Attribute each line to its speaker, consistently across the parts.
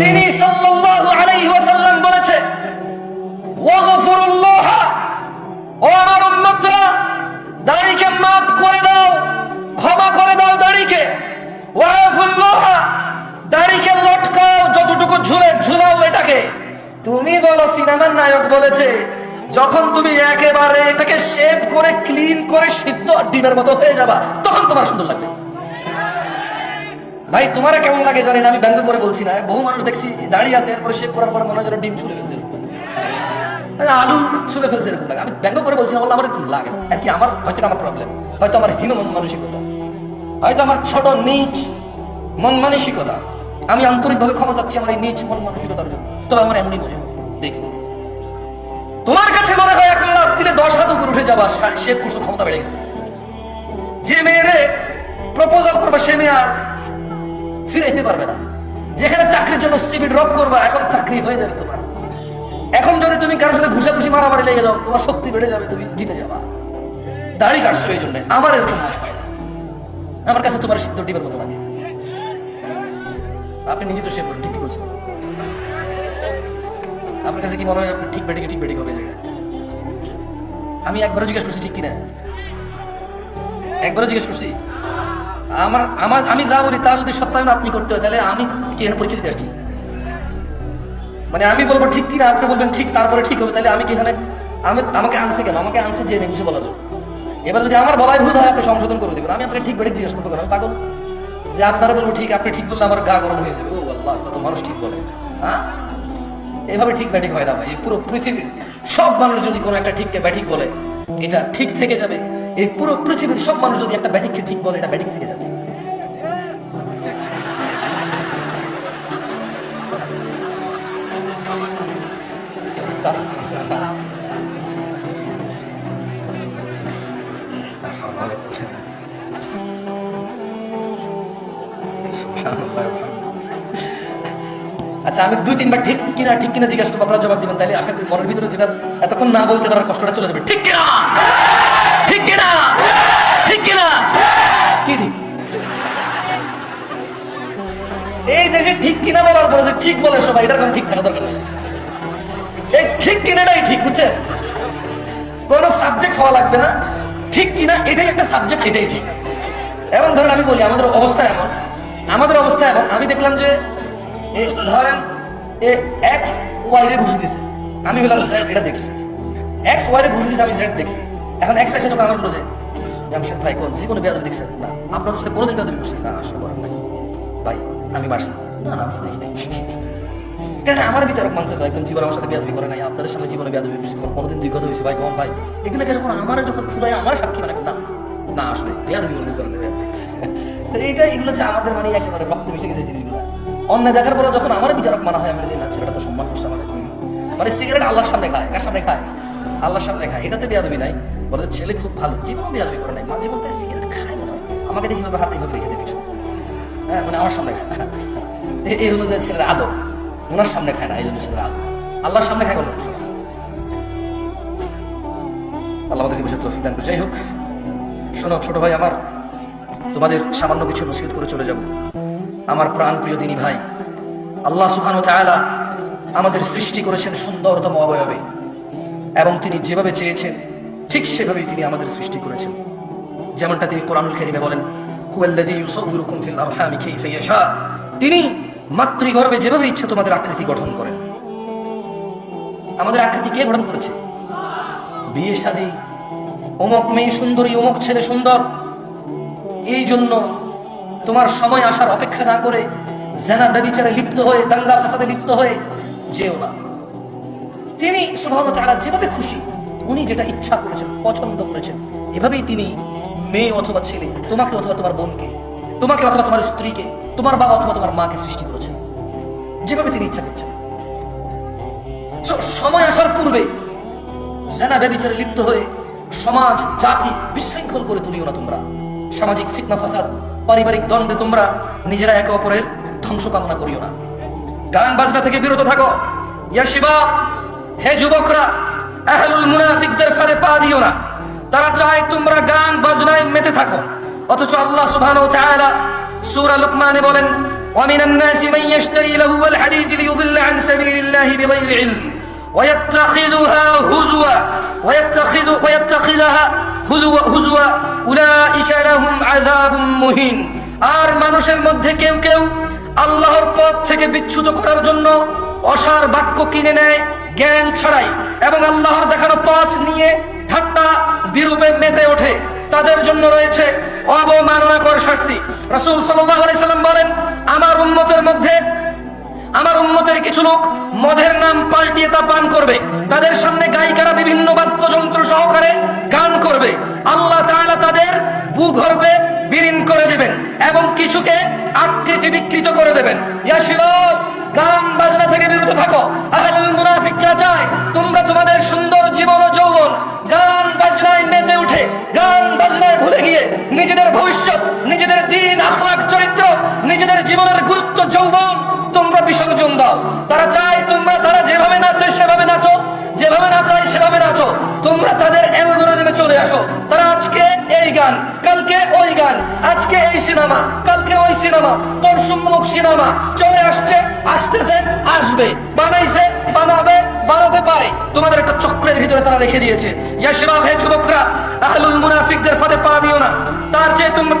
Speaker 1: তিনি সাল্লাল্লাহু আলাইহি ওয়াসাল্লাম বলেছে ও আমার উম্মতরা, দাড়িকে মাফ করে দাও, ক্ষমা করে দাও দাড়িকে। দাড়িকে লটকাও, যতটুকু ঝুলে ঝুলাও এটাকে। তুমি বলো, সিনেমার নায়ক বলেছে, যখন তুমি একেবারে এটাকে শেপ করে ক্লিন করে, সিদ্ধ ডিমের মতো হয়ে যাবা, তখন তোমার সুন্দর লাগবে। ভাই, তোমার কেমন লাগে জানি না আমি ব্যঙ্গ করে বলছি না। বহু মানুষ দেখছি দাঁড়িয়ে আছে, এরপরে শেপ করার পরে মনে হয় ডিম ছুলে ফেলছে আলু ছুলে ফেলছে এরকম লাগে। আমি ব্যঙ্গ করে বলছি না বললে আমার এরকম লাগে। আর কি, আমার হয়তো আমার প্রবলেম হয়তো আমার হীন মন মানসিকতা। হয়তো আমার ছোট নিচ মন মানসিকতা। আমি আন্তরিকভাবে ক্ষমা চাচ্ছি আমার এই নিচ মন মানসিকতার জন্য। তবে আমার এমনি মনে হয়। দেখি। তোমার কাছে মনে হয় এখন লাভ দিলে দশ হাত উপর উঠে যাবা শেপ করছ ক্ষমতা বেড়ে গেছে। যে মেয়েরে প্রপোজাল করবে সে মেয়ে আর ফিরে যেতে পারবে না। যেখানে চাকরির জন্য সিবি ড্রপ করবা, এখন চাকরি হয়ে যাবে তোমার। এখন যদি তুমি কারোর সাথে ঘুষাঘুষি মারামারি লেগে যাও, তোমার শক্তি বেড়ে যাবে, তুমি জিতে যাবা। দাড়ি কাটছো এই জন্য, আমার এরকম মনে হয় আমার কাছে তোমার সিদ্ধ ডিমের মতো লাগে। আপনি নিজে তো সে ঠিক ঠিক বলছেন। আপনার কাছে কি মনে হয় আপনি ঠিক বেটিকে ঠিক বেটিক হবে আমি একবারও জিজ্ঞেস করছি, ঠিক কিনা? একবারও জিজ্ঞেস করছি? আমার আমার, আমি যা বলি তা যদি সত্যায়ন আপনি করতে হয় তাহলে আমি কি পরীক্ষা দিতে আসছি? মানে আমি বলব ঠিক কিনা, আপনি বলবেন ঠিক, তারপরে ঠিক হবে। তাহলে আমি কি আমি, আমাকে আনছে কেন? আমাকে আনছে জেনে কিছু বলার জন্য। এবার যদি আমার বলাই ভুল হয় আপনি সংশোধন করে দেবেন। আমি আপনাকে ঠিক বেড়ে জিজ্ঞেস কেন? আমি পাগল? যে আপনারা বলব ঠিক, আপনি ঠিক বললে আমার গা গরম হয়ে যাবে। ও আল্লাহ কত মানুষ ঠিক বলে। হ্যাঁ? এভাবে ঠিক ব্যাটিক হয় না ভাই। পুরো পৃথিবীর সব মানুষ যদি কোনো একটা ঠিককে ব্যাটিক বলে এটা ঠিক থেকে যাবে। এই পুরো পৃথিবীর সব মানুষ যদি একটা ব্যাটিককে ঠিক বলে, এটা ব্যাটিক থেকে যাবে। আচ্ছা আমি দুই, তিনবার ঠিক কিনা ঠিক কিনা জিজ্ঞাসা করব, আপনারা জবাব দিবেন। তাহলে আশা করি মনের ভিতরে যেটা এতক্ষণ না বলতে পারার কষ্টটা চলে যাবে। ঠিক কিনা? ঠিক কিনা? ঠিক কিনা? কি ঠিক? এই দেশে ঠিক কিনা বলার পরে যে ঠিক বলে সবাই এটা এখন ঠিক থাকা দরকার এই ঠিক কিনাটাই ঠিক, বুঝছেন? কোনো সাবজেক্ট হওয়া লাগবে না। ঠিক কিনা, এটাই একটা সাবজেক্ট এটাই ঠিক। এবং ধরেন আমি বলি, আমাদের অবস্থা এমন। আমাদের অবস্থা এমন, আমি দেখলাম যে ধরেন এক্স ওয়াই ঘুষি দিছে। আমি এটা দেখছি। এক্স ওয়াই ঘুষি দিছে, আমি জেড দেখছি। এখন এক্স এসে যখন আমার বলে জামশেদ ভাই, কোন জীবনে বেয়াদবি দেখছেন? না, আপনার সাথে কোনোদিন বেয়াদবি না। আসলে করেন ভাই, আমি মারছি না। না দেখি নাই। কেন আমার বিচারক মানছে তো একদম জীবন আমার সাথে বেয়াদবি করে নাই। আপনাদের সামনে জীবনে বেয়াদবি করছি। কোনোদিন দুই কথা হয়েছে। ভাই কোন ভাই এগুলোকে যখন আমার যখন ফুলাই আমার সাক্ষী মানে না না, আসলে বেয়াদবি কোনোদিন করে নাই। তো এইটা, এগুলো হচ্ছে আমাদের মানে একেবারে রক্ত মিশে গেছে জিনিসগুলো। অন্যায় দেখার পরে যখন আমার বিচারক মানা হয় আমি বলি, না ছেলেটা তো সম্মান করছে আমার মানে সিগারেট আল্লাহর সামনে খায় কার সামনে খায়? আল্লাহর সামনে খায়। এটাতে বেয়াদবি নাই। বলে ছেলে খুব ভালো। জীবন বেয়াদবি করে নাই। মা জীবন তাই সিগারেট খায় মনে হয়। আমাকে দেখি হাত এইভাবে রেখে দেবে হ্যাঁ মানে আমার সামনে খায়। এই হলো যে ছেলের আদব। ওনার সামনে খায় না এই জন্য ছেলের আদব। আল্লাহর সামনে খায় কোনো আল্লাহ আমাদেরকে বুঝে তৌফিক দান। যাই হোক শোনো ছোট ভাই আমার তোমাদের সামান্য কিছু নসিহত করে চলে যাব। আমার প্রাণ প্রিয় দিনী ভাই। আল্লাহ তাআলা আমাদের সৃষ্টি করেছেন সুন্দরতম অবয়বে। এবং তিনি যেভাবে চেয়েছেন, ঠিক সেভাবেই তিনি আমাদের সৃষ্টি করেছেন। যেমনটা তিনি কোরআনুল কারীমে বলেন তিনি মাতৃগর্ভে যেভাবে ইচ্ছা তোমাদের আকৃতি গঠন করেন। আমাদের আকৃতি কে গঠন করেছে? বিয়ে শাদী, অমুক মেয়ে সুন্দরী, অমুক ছেলে সুন্দর। এই জন্য তোমার সময় আসার অপেক্ষা না করে জেনা ব্যবিচারে লিপ্ত হয়ে, দাঙ্গা ফাসাদে লিপ্ত হয়ে যেও না। তিনি ওয়া তাআলা যেভাবে খুশি, উনি যেটা ইচ্ছা করেছেন, পছন্দ করেছেন, এভাবেই তিনি মেয়ে অথবা ছেলে, তোমাকে অথবা তোমার বোনকে, তোমাকে অথবা তোমার স্ত্রীকে, তোমার বাবা অথবা তোমার মাকে সৃষ্টি করেছেন। যেভাবে তিনি ইচ্ছা করছেন। সময় আসার পূর্বে জেনা ব্যবিচারে লিপ্ত হয়ে সমাজ, জাতি বিশৃঙ্খল করে তুলিও না তোমরা। সামাজিক ফিতনা, ফাসাদ পারিবারিক দ্বন্দ্বে তোমরা নিজেরা একে অপরের ধ্বংস কামনা করিও না গান বাজনা থেকে বিরত থাকো ইয়া শিবা হে যুবকরা আহলুল মুনাফিকদের ফারে পা দিও না তারা চায় তোমরা গান বাজনায় মেতে থাকো অথচ আল্লাহ সুবহানাহু ওয়া তাআলা সূরা লুকমানে বলেন ومن الناس من يشتري لهو الحديث ليضل عن سبيل الله بغير علم ويتخذها هزوا ويتخذ ويتخذها هزوا هزوا أولئك لهم মুহিন। আর মানুষের মধ্যে কেউ কেউ আল্লাহর পথ থেকে বিচ্ছুত করার জন্য অসার বাক্য কিনে নেয়, জ্ঞান ছাড়াই। এবং আল্লাহর দেখানো পথ নিয়ে ঠাট্টা বিরূপে মেতে ওঠে। তাদের জন্য রয়েছে অবমাননাকর শাস্তি। রসুল সাল্লাম বলেন, আমার উন্মতের মধ্যে, আমার উন্মতের কিছু লোক মদের নাম পাল্টিয়ে তা পান করবে। তাদের সামনে গায়িকারা বিভিন্ন বাদ্যযন্ত্র সহকারে গান করবে। আল্লাহ তাদের ভূগর্ভে বিলীন করে দেবেন এবং কিছুকে আকৃতি বিকৃত করে দেবেন। গান বাজনা থেকে বিরত থাকো। মুনাফিকরা চায়, তোমরা তোমাদের সুন্দর জীবন ও যৌবন গান বাজনায় মেতে উঠে, গান বাজনায় ভুলে গিয়ে নিজেদের ভবিষ্যৎ, নিজেদের দিন আখলাক চরিত্র, নিজেদের জীবনের গুরুত্ব, যৌবন তোমরা বিসর্জন দাও। তারা চায় তোমরা তারা যেভাবে নাচে, সেভাবে নাচো। যেভাবে নাচায় সেভাবে নাচো। তোমরা তাদের অ্যালগোরিদমে চলে আসো। তারা আজকে এই গান আজকে এই সিনেমা, কালকে ওই সিনেমা পরশুমুখ সিনেমা, চলে আসছে, আসতেছে, আসবে, বানাইছে, বানাবে, বানাতে পারে। তোমাদের একটা চক্রের ভিতরে তারা রেখে দিয়েছে। হে যুবকরা, আহলুল মুনাফিকদের ফাঁদে পা দিও না। তার চেয়ে তোমরা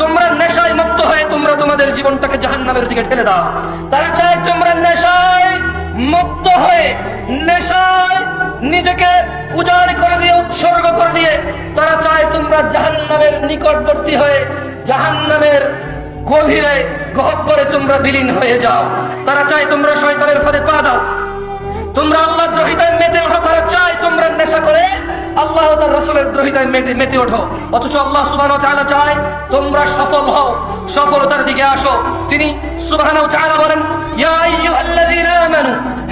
Speaker 1: তোমরা নেশায় মুক্ত হয়ে তোমরা তোমাদের জীবনটাকে জাহান্নামের দিকে ঠেলে দাও। তারা চায় তোমরা নেশায় মুক্ত হয়ে, নেশায় নিজেকে উজাড় করে দিয়ে, উৎসর্গ করে দিয়ে জাহান্নামের নিকটবর্তী হয়ে, জাহান্নামের গভীরে গহব্বরে তোমরা বিলীন হয়ে যাও। তারা চায় তোমরা শয়তানের ফাঁদে পা দাও। তোমরা আল্লাহ দ্রোহিতায় মেতে ওঠো, তারা চায় তোমরা নেশা করে আল্লাহ তার রসুলের দ্রোহিতায় মেতে মেতে ওঠো। অথচ আল্লাহ ওয়া তাআলা চায় তোমরা সফল হও, সফলতার দিকে আসো। তিনি ওয়া তাআলা বলেন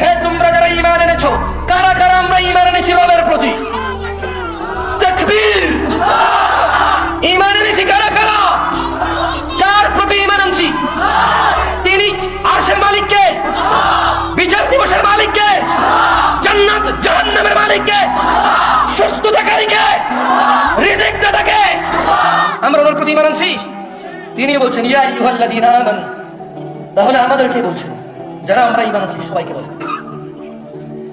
Speaker 1: হে তোমরা যারা ঈমান এনেছো, কারা কারা আমরা ঈমান এনেছি রবের প্রতি? তাকবীর! ঈমান এনেছি কারা প্রতি ঈমান আনছি? তিনি আরশের মালিককে, বিচার দিবসের মালিককে, জান্নাত, জাহান্নামের মালিককে সুস্থতাকারীকে রিজিক দাতাকে। আমরা ওনার প্রতি ঈমান আনছি। তিনি বলছেন, ইয়া আইয়ুহাল্লাযীনা আমানু। তাহলে আমাদেরকে বলছেন? যারা আমরা ঈমান আনছি, সবাইকে বলেন।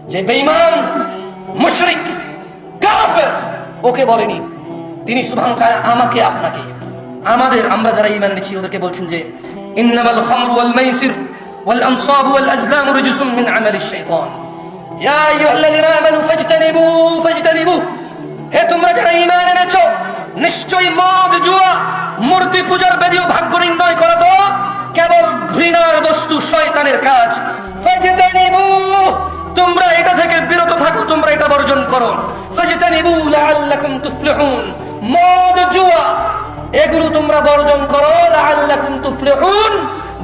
Speaker 1: যে বেঈমান, মুশরিক, কাফের, ওকে বলেনি। তিনি আমাকে, আপনাকে, আমাদের আমরা যারা ঈমান এনেছি, ওদেরকে বলছেন যে ওয়াল মাইসির ওয়াল আনসাবু ওয়াল আজলামু মিন আমালিশ শাইতান। ইয়া আমানু ফাজতানিবু ফাজতানিবু। হে তোমরা যারা ঈমান এনেছো, নিশ্চয়ই মদ, জুয়া, মূর্তি পূজার বেদীয় ভাগ্য নির্ণয় করা তো। কেবল ঘৃণার বস্তু শয়তানের কাজ। ফাজতানিবু, তোমরা এটা থেকে বিরত থাকো, তোমরা এটা বর্জন করো। লাআল্লাকুম এগুলো তোমরা বর্জন করো লাআল্লাকুম তুফলিহুন,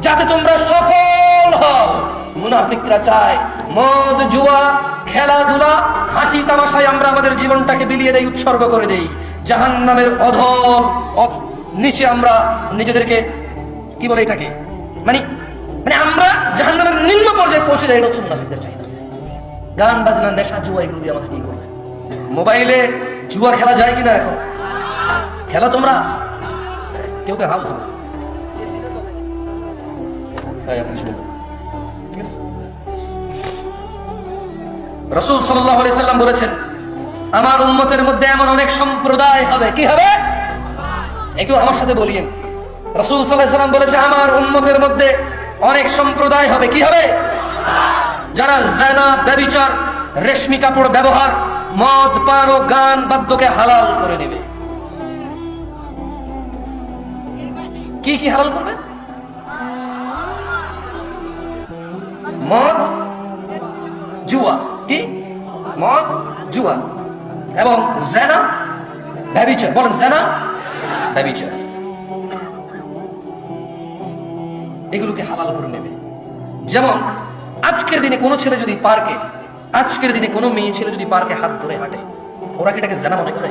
Speaker 1: যাতে তোমরা সফল হও। মুনাফিকরা চায় মদ, জুয়া, খেলাধুলা, হাসি তামাশায় আমরা আমাদের জীবনটাকে বিলিয়ে দেই, উৎসর্গ করে দেই। জাহান্নামের অধল নিচে আমরা নিজেদেরকে কি বলে এটাকে? মানে মানে আমরা জাহান্নামের নিম্ন পর্যায়ে পৌঁছে যাই, এটা হচ্ছে মুনাফিকদের চাহিদা। গান, বাজনা, নেশা, জুয়া, এগুলো দিয়ে আমাদের কি মোবাইলে জুয়া খেলা যায় কিনা এখন? খেলা তোমরা? কেউ ঠিক আছে? রসুল সাল্লাম বলেছেন, আমার উম্মতের মধ্যে এমন অনেক সম্প্রদায় হবে। কি হবে? একটু আমার সাথে বলিয়েন। রসুল সাল্লাম বলেছে, আমার উম্মতের মধ্যে অনেক সম্প্রদায় হবে। কি হবে? যারা জানা ব্যবিচার রেশমি কাপড় ব্যবহার মদ পান ও গান বাদ্যকে হালাল করে নেবে। কি কি হালাল করবে? মদ, জুয়া। কি? মদ, জুয়া। এবং জেনা, ব্যবিচার। বলেন জেনা, ব্যবিচার। এগুলোকে হালাল করে নেবে। যেমন, আজকের দিনে কোনো ছেলে যদি পার্কে আজকের দিনে কোনো মেয়ে ছেলে যদি পার্কে হাত ধরে হাঁটে, ওরা কি এটাকে জানা মনে করে?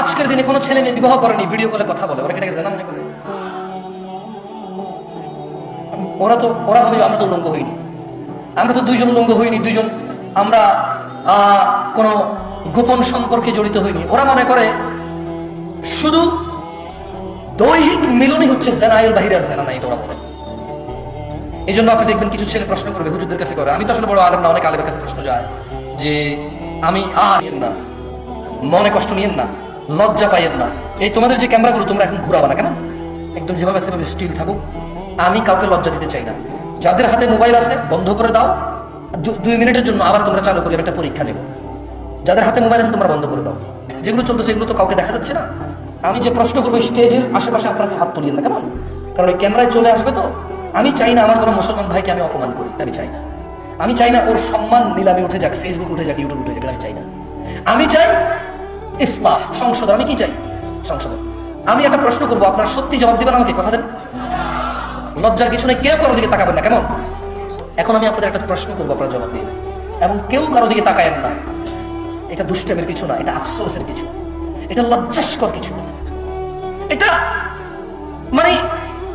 Speaker 1: আজকের দিনে কোনো ছেলে মেয়ে বিবাহ করেনি ভিডিও কলে কথা বলে, ওরা কি এটাকে জানা মনে করে? ওরা তো, ওরা ভাবে আমরা তো উলঙ্গ হইনি। আমরা তো দুইজন উলঙ্গ হইনি, দুইজন আমরা কোনো গোপন সম্পর্কে জড়িত হইনি। ওরা মনে করে, শুধু দৈহিক মিলনই হচ্ছে জেনাইল বাহিরে আর জেনা নাই এটা ওরা বলে। এই জন্য আপনি দেখবেন কিছু ছেলে প্রশ্ন করবে, হুজুরদের কাছে করে। আমি তো আসলে বড় আলেম না, অনেক আলেমের কাছে প্রশ্ন যায় যে, আমি না, মনে কষ্ট নিয়েন না, লজ্জা পাইয়েন না। এই তোমাদের যে ক্যামেরাগুলো, তোমরা এখন ঘুরাবা না কেন? একদম যেভাবে সেভাবে স্টিল থাকুক। আমি কাউকে লজ্জা দিতে চাই না। যাদের হাতে মোবাইল আছে, বন্ধ করে দাও। দুই মিনিটের জন্য আবার তোমরা চালু করে একটা পরীক্ষা নেব। যাদের হাতে মোবাইল আছে, তোমরা বন্ধ করে দাও। যেগুলো চলতেছে এগুলো তো কাউকে দেখা যাচ্ছে না। আমি যে প্রশ্ন করব স্টেজের আশেপাশে আপনাকে হাত তুলিয়েন না কেমন কারণ ওই ক্যামেরায় চলে আসবে তো। আমি চাই না আমার কোনো মুসলমান ভাইকে আমি অপমান করি আমি চাই না। আমি চাই না ওর সম্মান নিলামে উঠে যাক ফেসবুক উঠে যাক ইউটিউব উঠে যাক আমি চাই না। আমি চাই ইসলাহ, সংশোধন। আমি কি চাই? সংশোধন। আমি একটা প্রশ্ন করব, আপনার সত্যি জবাব দিবেন আমাকে, কথা দেন। লজ্জার কিছু নেই, কেউ কারও দিকে তাকাবেন না, কেমন? এখন আমি আপনাদের একটা প্রশ্ন করব, আপনারা জবাব দিন। এবং কেউ কারও দিকে তাকায়েন না। এটা দুষ্টেমের কিছু না, এটা আফসোসের কিছু। এটা লজ্জাস্কর কিছু এটা মানে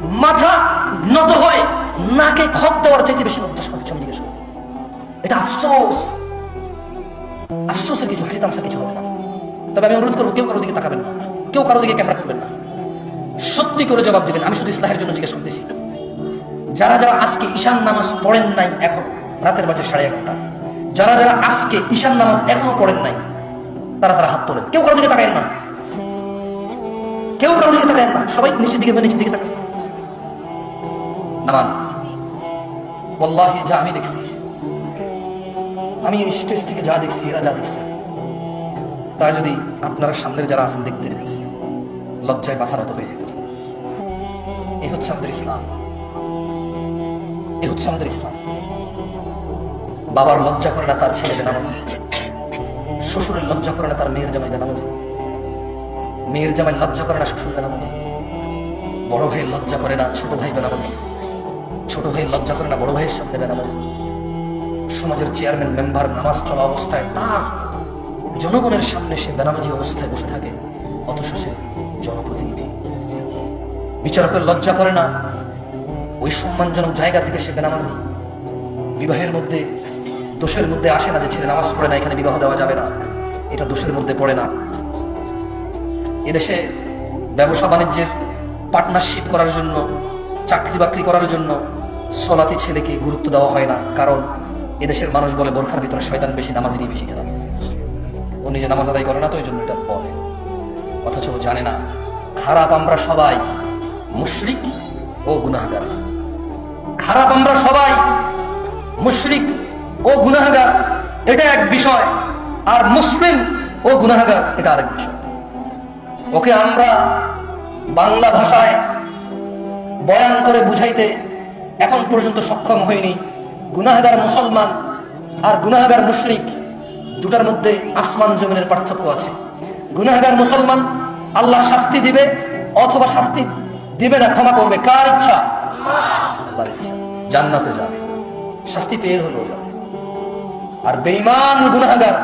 Speaker 1: মাথা নত হয় নাকে খত দেওয়ার চাইতে বেশি লজ্জাস্কর কিছু আমি জিজ্ঞেস করি। এটা আফসোস। আফসোসের কিছু, হাসি তামসা কিছু হবে না। তবে আমি অনুরোধ করব, কেউ কারও দিকে তাকাবেন না। কেউ কারও দিকে ক্যামেরা করবেন না। সত্যি করে জবাব দিবেন, আমি শুধু ইসলাহের জন্য জিজ্ঞেস করতেছি। যারা যারা আজকে ঈশান নামাজ পড়েন নাই এখন, রাতের বাজে সাড়ে এগারোটা, যারা যারা আজকে ঈশান নামাজ এখনও পড়েন নাই, তারা তারা হাত তোলেন। কেউ কারও দিকে তাকায় না। কেউ কারও দিকে তাকায় না। সবাই নিচের দিকে নিচের দিকে তাকান। আমি দেখছি। আমি স্টেজ থেকে যা দেখছি, এরা যা দেখছি, তা যদি আপনারা সামনের যারা আছেন দেখতে, লজ্জায় মাথা নত হয়ে যেত। এই হচ্ছে আমাদের ইসলাম। এই হচ্ছে আমাদের ইসলাম। বাবার লজ্জা করে না তার ছেলে বেনামাজ শ্বশুরের লজ্জা করে না তার মেয়ের জামাই বেনামাজ মেয়ের জামাই লজ্জা করে না শ্বশুর বেনামাজ বড় ভাই লজ্জা করে না ছোট ভাই বেনামাজ ছোট ভাই লজ্জা করে না, বড় ভাইয়ের সামনে বেনামাজ সমাজের চেয়ারম্যান মেম্বার নামাজ চলা অবস্থায় তার জনগণের সামনে সে বেনামাজি অবস্থায় বসে থাকে। অথচ সে জনপ্রতিনিধি। বিচারকের লজ্জা করে না, ওই সম্মানজনক জায়গা থেকে সে বেনামাজি। বিবাহের মধ্যে, দোষের মধ্যে আসে না যে ছেলে নামাজ পড়ে না, এখানে বিবাহ দেওয়া যাবে না। এটা দোষের মধ্যে পড়ে না। এদেশে ব্যবসা বাণিজ্যের পার্টনারশিপ করার জন্য, চাকরি বাকরি করার জন্য সলাতি ছেলেকে গুরুত্ব দেওয়া হয় না, কারণ এদেশের মানুষ বলে বোরখার ভিতরে শয়তান বেশি, নামাজিরই বেশি খেলা ও নিজে নামাজ আদায় করে না তো ওই জন্য এটা বলে। অথচ ও জানে না, খারাপ আমরা সবাই মুশরিক ও গুনাহগার। খারাপ আমরা সবাই মুশরিক ও গুনাহগার, এটা এক বিষয়, আর মুসলিম ও গুনাহগার, এটা আরেক বিষয়। ওকে আমরা বাংলা ভাষায় বয়ান করে বুঝাইতে এখন পর্যন্ত সক্ষম হয়নি। গুনাহাগার মুসলমান আর গুনাহাগার মুশরিক দুটার মধ্যে আসমান জমিনের পার্থক্য আছে। গুনাহাগার মুসলমান আল্লাহ শাস্তি দিবে অথবা শাস্তি দিবে না, ক্ষমা করবে। কার ইচ্ছা? জান্নাতে যাবে। শাস্তি পেয়ে হলেও যাবে। আর বেঈমান গুনাহাগার,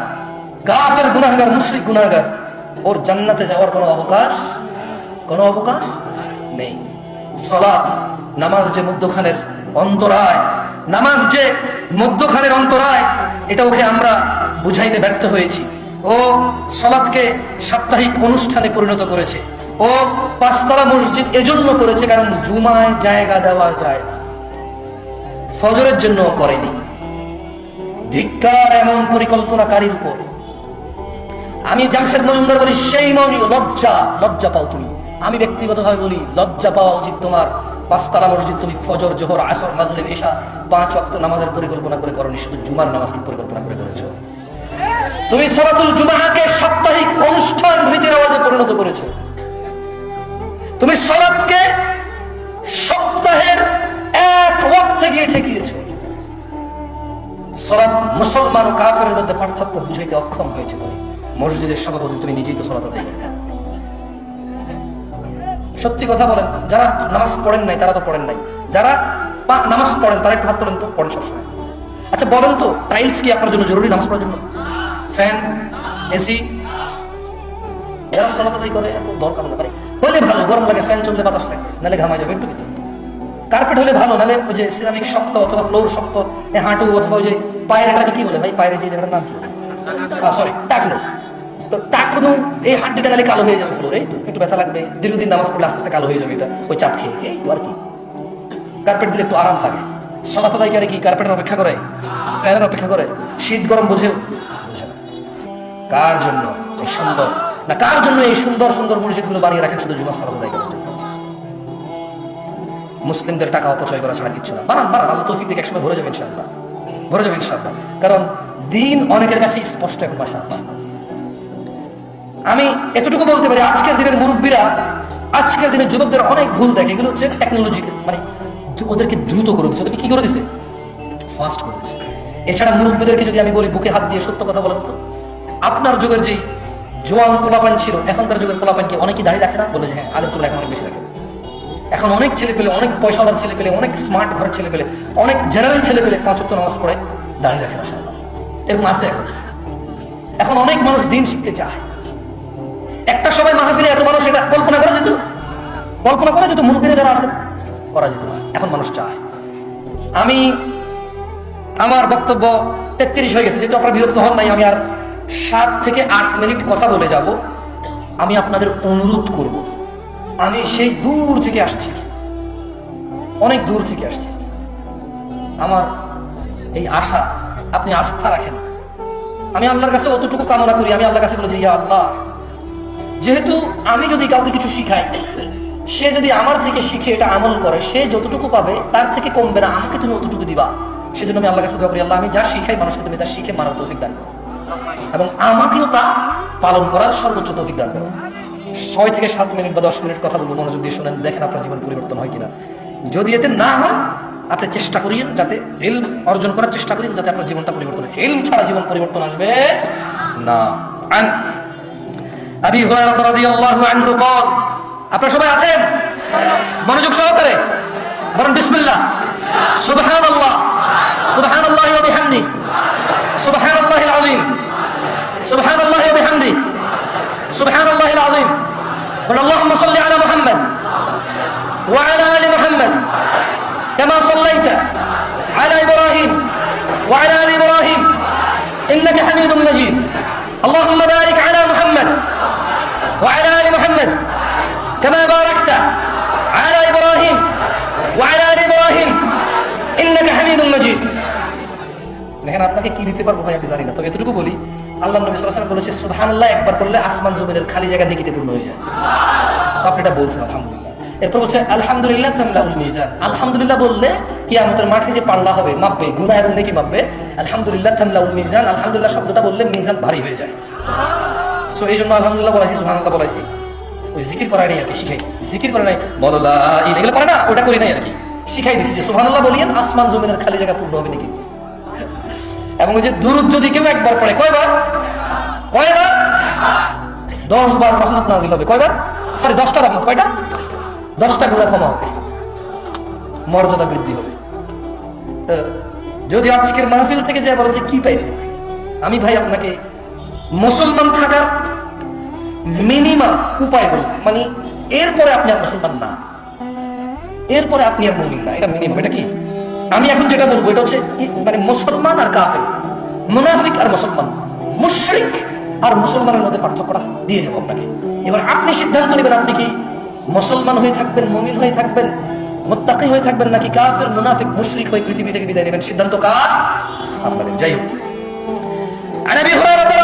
Speaker 1: গাফের গুনাহাগার, মুশরিক গুনাহাগার, ওর জান্নাতে যাওয়ার কোনো অবকাশ? কোনো অবকাশ? নেই। সলাৎ নামাজ যে মধ্যখানের অন্তরায়, নামাজ যে মধ্যখানের অন্তরায়, এটা ওকে আমরা বুঝাইতে ব্যর্থ হয়েছি। ও সলাৎকে সাপ্তাহিক অনুষ্ঠানে পরিণত করেছে। ও পাঁচতলা মসজিদ এজন্য করেছে কারণ জুমায় জায়গা দেওয়া যায় না। ফজরের জন্য করেনি। ধিক্কার এমন পরিকল্পনাকারীর উপর। আমি জামশেদ মজুমদার বলি, সেই মনি লজ্জা লজ্জা পাও তুমি। আমি ব্যক্তিগতভাবে বলি, লজ্জা পাওয়া উচিত তোমার। পাঁচতলা মসজিদ, তুমি ফজর, জোহর, আসর, মাগরিব, এশা, পাঁচ ওয়াক্ত নামাজের পরিকল্পনা করে করনি, শুধু জুমার নামাজকে পরিকল্পনা করে করেছ। তুমি সরাতুল জুমাকে সাপ্তাহিক অনুষ্ঠান রীতির আওয়াজে পরিণত করেছ। তুমি সলাৎকে সপ্তাহের এক ওয়াক্তে গিয়ে ঠেকিয়েছো। সলাৎ মুসলমান কাফের মধ্যে পার্থক্য বুঝাইতে অক্ষম হয়েছে তুমি। মসজিদের সভাপতি, তুমি নিজেই তো সলাত আদায়। সত্যি কথা বলেন, যারা নামাজ পড়েন নাই, তারা তো পড়েন নাই। যারা নামাজ পড়েন, তারা একটু হাত তোলেন তো, পড়েন সবসময়। আচ্ছা বলেন তো টাইলস কি আপনার জন্য জরুরি নামাজ পড়ার জন্য? ফ্যান এসি যারা করে, এত দরকার না পারে। হলে ভালো, গরম লাগে ফ্যান চললে বাতাস লাগে নাহলে ঘামায় যাবে, একটু কিন্তু। কার্পেট হলে ভালো নাহলে ওই যে সিরামিক শক্ত অথবা ফ্লোর শক্ত হাঁটু অথবা ওই যে পায়ের এটাকে কি বলে ভাই? পায়ের যে জায়গাটার নাম কি? সরি টাকলো তো টাকনু এই হাড্ডিটা খালি কালো হয়ে যাবে ফ্লোরে তো, একটু ব্যথা লাগবে। দীর্ঘদিন নামাজ পড়লে আস্তে আস্তে কালো হয়ে যাবে এটা, ওই চাপ খেয়ে, এই তো আর কি। কার্পেট দিলে একটু আরাম লাগে। সলাত আদায়কারী কি কার্পেটের অপেক্ষা করে? ফ্যানের অপেক্ষা করে? শীত গরম বোঝে। কার জন্য এই সুন্দর? না, কার জন্য এই সুন্দর সুন্দর মসজিদগুলো বানিয়ে রাখেন শুধু জুমার সালাত আদায় করার জন্য? মুসলিমদের টাকা অপচয় করা ছাড়া কিচ্ছু না। বানান বানান, আল্লাহ তৌফিক দিকে একসময় ভরে যাবে ইনশাআল্লাহ। ভরে যাবে ইনশাআল্লাহ। কারণ দিন অনেকের কাছে স্পষ্ট এখন বাসা আমি এতটুকু বলতে পারি, আজকের দিনের মুরব্বীরা, আজকের দিনের যুবকদের অনেক ভুল দেখে, এগুলো হচ্ছে টেকনোলজি মানে ওদেরকে দ্রুত করে দিচ্ছে ওদেরকে কি করে দিছে? ফাস্ট করে দিচ্ছে এছাড়া মুরব্বীদেরকে যদি আমি বলি, বুকে হাত দিয়ে সত্য কথা বলেন তো, আপনার যুগের যে জোয়ান পোলাপান ছিল, এখনকার যুগের পোলাপান কি অনেকেই দাঁড়িয়ে রাখে না? বলে যে হ্যাঁ আগের তুলনায় এখন অনেক বেশি রাখে এখন অনেক ছেলে পেলে, অনেক পয়সাওয়ালার ছেলে পেলে, অনেক স্মার্ট ঘরের ছেলে পেলে, অনেক জেনারেল ছেলে পেলে পাঁচ ওয়াক্ত নামাজ পড়ে দাঁড়িয়ে রাখে, মাশাআল্লাহ। এরকম আছে এখন। এখন অনেক মানুষ দিন শিখতে চায়। একটা সময় মাহফিলে এত মানুষ এটা কল্পনা করা যেত? কল্পনা করা যেত, মুরব্বীরা যারা আছেন, করা যেত। এখন মানুষ চায়। আমি আমার বক্তব্য তেত্রিশ হয়ে গেছে, যেহেতু আপনারা বিরক্ত হন নাই, আমি আর সাত থেকে আট মিনিট কথা বলে যাব। আমি আপনাদের অনুরোধ করব। আমি সেই দূর থেকে আসছি। অনেক দূর থেকে আসছি। আমার এই আশা, আপনি আস্থা রাখেন। আমি আল্লাহর কাছে অতটুকু কামনা করি। আমি আল্লাহর কাছে বলেছি ইয়া আল্লাহ যেহেতু আমি যদি কাউকে কিছু শিখাই, সে যদি আমার থেকে শিখে এটা আমল করে, সে যতটুকু পাবে, তার থেকে কমবে না, আমাকে তুমি অতটুকু দিবা। সেজন্য আমি আল্লাহর কাছে করি, আল্লাহ, আমি যা শিখাই মানুষকে তুমি তা শিখে মারার তৌফিক দান করো। এবং আমাকেও তা পালন করার সর্বোচ্চ তৌফিক দান করো। ছয় থেকে সাত মিনিট বা দশ মিনিট কথা বলব, মনোযোগ দিয়ে শোনেন, দেখেন আপনার জীবন পরিবর্তন হয় কিনা। যদি এতে না হয়, আপনি চেষ্টা করিয়েন যাতে এল অর্জন করার চেষ্টা করেন যাতে আপনার জীবনটা পরিবর্তন হয়। এলম ছাড়া জীবন পরিবর্তন আসবে না। আবি হুরায়রা রাদিয়াল্লাহু আনহু قال আপনারা সবাই আছেন মনোযোগ সহকারে বলেন বিসমিল্লাহ সুবহানাল্লাহ সুবহানাল্লাহি ওয়া বিহামদি সুবহানাল্লাহিল আযীম সুবহানাল্লাহি ওয়া বিহামদি সুবহানাল্লাহিল আযীম বলেন আল্লাহুম্মা সাল্লি আলা মুহাম্মদ ওয়া আলা আলি মুহাম্মদ كما صليت على ابراهيم وعلى ال ابراهيم انك حميد مجيد اللهم بارك على محمد وعلى ال محمد كما باركت على ابراهيم وعلى ال ابراهيم انك حميد مجيد দেখেন আপনাকে কি দিতে পারবো ভাই আমি জানি না তবে এতটুকু বলি আল্লাহ নবী সাল্লাল্লাহু আলাইহি ওয়াসাল্লাম বলেছে সুবহানাল্লাহ একবার করলে আসমান জমিনের খালি জায়গা নিকিতে পূর্ণ হয়ে যায় সো আপনি এটা বলছেন আলহামদুলিল্লাহ এরপর বলছে আলহামদুলিল্লাহ তামলাউল মিজান আলহামদুলিল্লাহ বললে কিয়ামতের মাঠে যে পাল্লা হবে মাপবে গুনাহ এবং নেকি মাপবে আলহামদুলিল্লাহ তামলাউল মিজান আলহামদুলিল্লাহ শব্দটা বললে মিজান ভারী হয়ে যায় সো এই জন্য আলহামদুলিল্লাহ বলাইছি, সুবহানাল্লাহ বলাইছি। ওই জিকির করা নাই আর কি, শিখাইছি। জিকির করে নাই। বলো এগুলো করে না, ওটা করি নাই আর কি। শিখাই দিছি যে, সুবহানাল্লাহ বলিয়েন আসমান জমিনের খালি জায়গা পূর্ণ হবে নাকি? এবং ওই যে দুরুদ যদি কেউ একবার পড়ে, কয়বার? কয়বার? দশ বার রহমত নাজিল হবে। কয়বার? সরি, দশটা রহমত, কয়টা? দশটা গুণা ক্ষমা হবে। মর্যাদা বৃদ্ধি হবে। যদি আজকের মাহফিল থেকে যে বলে যে, কি পাইছে? আমি ভাই আপনাকে মুসলমান থাকার মিনিমাম উপায় বল মানে এরপরে আপনি আর মুসলমান না। এরপরে আপনি আর মুমিন না। এটা মিনিমাম এটা কি? আমি এখন যেটা বলব, এটা হচ্ছে মানে মুসলমান আর কাফের। মুনাফিক আর মুসলমান। মুশরিক আর মুসলমানের মধ্যে পার্থক্যটা দিয়ে যাব আপনাকে। এবার আপনি সিদ্ধান্ত নেবেন, আপনি কি মুসলমান হয়ে থাকবেন, মুমিন হয়ে থাকবেন, মোত্তাকি হয়ে থাকবেন, নাকি কাফের, মুনাফিক, মুশরিক হয়ে পৃথিবী থেকে বিদায় নেবেন? সিদ্ধান্ত কার? আপনাদের। যাই হোক।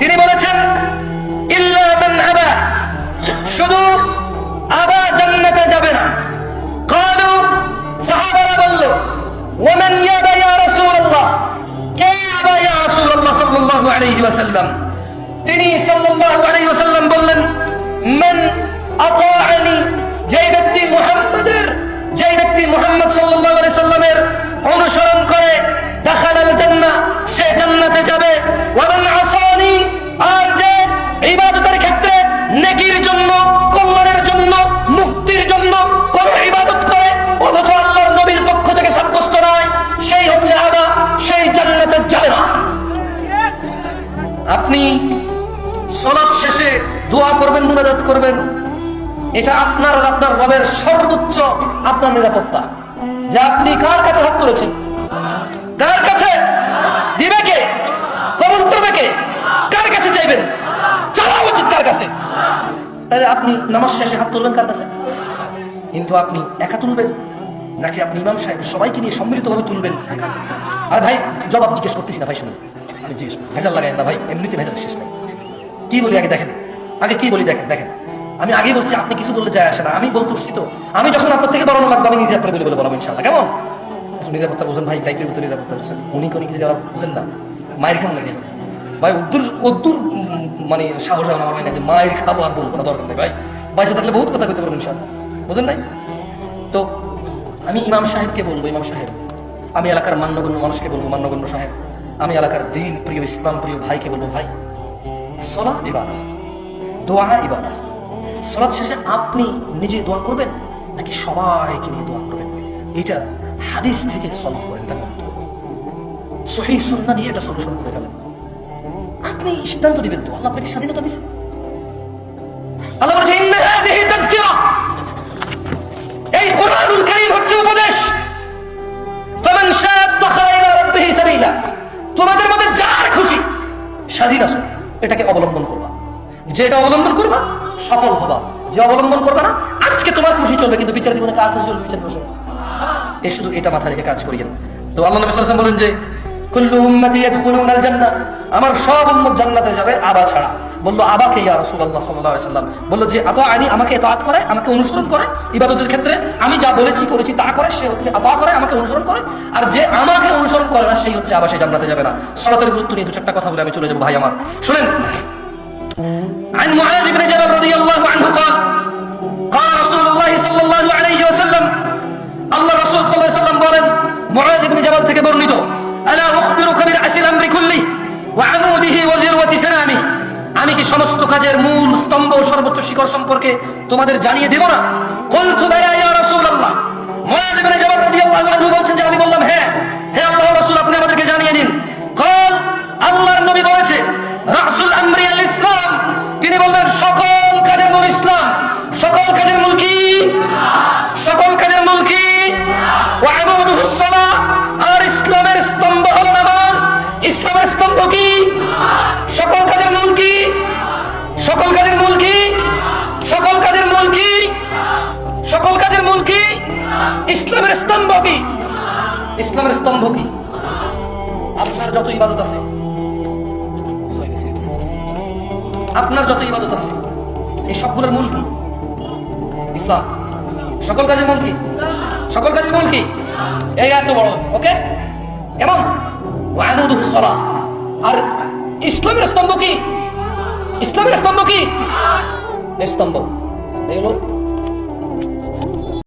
Speaker 1: তিনি বলেছেন শুধু আবা জান্নাতে যাবে না। কালু সাহাবারা বলল, ওমান ইয়াবা ইয়া রাসূলুল্লাহ? কে আবা ইয়া রাসূলুল্লাহ সাল্লাল্লাহু আলাইহি ওয়াসাল্লাম? তিনি সাল্লাল্লাহু আলাইহি ওয়াসাল্লাম বললেন, মান আতাআনি, যেই ব্যক্তি মুহাম্মাদের, যেই ব্যক্তি মুহাম্মদ সাল্লাল্লাহু আলাইহি সাল্লামের অনুসরণ করে আপনার রবের সর্বোচ্চ আপনার নিরাপত্তা। যে আপনি কার কাছে হাত তুলেছেন? কার কাছে? দিবে কে? কবুল করবে কে? কার কাছে চাইবেন? চাওয়া উচিত কার কাছে? তাহলে আপনি নামাজ শেষে হাত তুলবেন কার কাছে? কিন্তু আপনি একা তুলবেন? নাকি আপনি ইমাম সাহেব সবাইকে নিয়ে সম্মিলিতভাবে তুলবেন? আর ভাই, জবাব জিজ্ঞেস করতেছি না ভাই, শুনুন। আমি জিজ্ঞেস ভেজাল লাগাই না ভাই, এমনিতে ভেজাল শেষ নাই। কি বলি আগে দেখেন? আগে কি বলি দেখেন? দেখেন। আমি আগেই বলছি আপনি কিছু বললে যায় আসে না। আমি বলতে তো। আমি যখন আপনার থেকে বড় লাগবে আমি নিজে আপনার বলে বলে বলব ইনশাল্লাহ কেমন? আচ্ছা, নিরাপত্তা বোঝেন ভাই চাইতে তো নিরাপত্তা বুঝছেন উনি কোনি কিছু বুঝেন না। মায়ের খান লাগে ভাই উদ্দুর উদ্দুর মানে সাহস আমার হয় না যে মায়ের খাব আর বলব না দরকার নেই ভাই। বাইসে থাকলে বহুত কথা কইতে পারবেন ইনশাল্লাহ বুঝেন নাই? তো আমি ইমাম সাহেবকে বলব ইমাম সাহেব। আমি এলাকার মান্যগণ্য মানুষকে বলব মান্যগণ্য সাহেব। আমি এলাকার দিন প্রিয় ইসলাম প্রিয় ভাইকে বলব ভাই সলা ইবাদা দোয়া ইবাদা। সলাৎ শেষে আপনি নিজে দোয়া করবেন, নাকি সবাইকে নিয়ে দোয়া করবেন? এটা হাদিস থেকে সলভ করেন, এটা মন্তব্য সহি সুন্না দিয়ে এটা সলিউশন করে ফেলেন। আপনি সিদ্ধান্ত দিবেন তো, আল্লাহ আপনাকে স্বাধীনতা দিছে। আল্লাহ বলেছে এই কোরআনুল কারীম হচ্ছে উপদেশ। ফামান শাআ ইত্তাখাযা ইলা রাব্বিহি সাবিলা। তোমাদের মধ্যে যার খুশি, স্বাধীন আছো, এটাকে অবলম্বন করবা। যেটা অবলম্বন করবা সফল হবা। যে অবলম্বন করবে না, আজকে তোমার খুশি চলবে, কিন্তু বিচার জীবনে কার খুশি চলবে? বিচার বসে এই শুধু এটা মাথা রেখে কাজ করিয়েন। তো আল্লাহ নবী আলাইহি বলেন যে, কুল্লু উম্মতি ইয়াদখুলুনাল জান্নাহ আমার সব উম্মত জান্নাতে যাবে, আবা ছাড়া। বলল, আবাকে ইয়া রাসূলুল্লাহ সাল্লাল্লাহু আলাইহি সাল্লাম বলল, যে আতা আনি, আমাকে ইতাআত করে, আমাকে অনুসরণ করে, ইবাদতের ক্ষেত্রে আমি যা বলেছি, করেছি, তা করে, সে হচ্ছে আতা করে, আমাকে অনুসরণ করে। আর যে আমাকে অনুসরণ করে না, সেই হচ্ছে আবার সে জান্নাতে যাবে না। সালাতের গুরুত্ব নিয়ে দু চারটা কথা বলে আমি চলে যাব, ভাই আমার। শুনেন عن معاذ بن جبل رضي الله عنه قال قال رسول الله صلى الله عليه وسلم আল্লাহ রাসূল সাল্লাল্লাহু আলাইহি ওয়াসাল্লাম বলেন মুআদ ইবনে জাবাল থেকে বর্ণিত আলা উখবিরুকা বিল আসিল আমরি কুল্লি ওয়া আমুদিহি ওয়া যিরওয়াতি সানামি আমি কি সমস্ত কাজের মূল স্তম্ভ ও সর্বোচ্চ শিখর সম্পর্কে তোমাদের জানিয়ে দেব না কুলতু বালা ইয়া রাসূলুল্লাহ মুআদ ইবনে জাবাল রাদিয়াল্লাহু আনহু বলছেন যে আমি বললাম হ্যাঁ হে আল্লাহর রাসূল আপনি আমাদেরকে জানিয়ে দিন قال আল্লাহর নবী বলেছে রাসূল আমরি আল ইসলাম তিনি বললেন, সকল কাজের মূল ইসলাম, সকল কাজের মূল কি? সকল কাজের মূল কি? আর ইসলামের স্তম্ভ হল নামাজ ইসলামের স্তম্ভ কি? সকল কাজের মূল কি? সকল কাজের মূল কি? সকল কাজের মূল কি? সকল কাজের মূল কি? ইসলামের স্তম্ভ কি? ইসলামের স্তম্ভ কি? আপনার যত ইবাদত আছে আপনার যত ইবাদত আছে, এই সবগুলোর মূল কি? ইসলাম। সকল কাজের মূল কি? সকল কাজের মূল কি? এই এত বড়, ওকে? এবং আর ইসলামের স্তম্ভ কি? ইসলামের স্তম্ভ কি? স্তম্ভ। এই হলো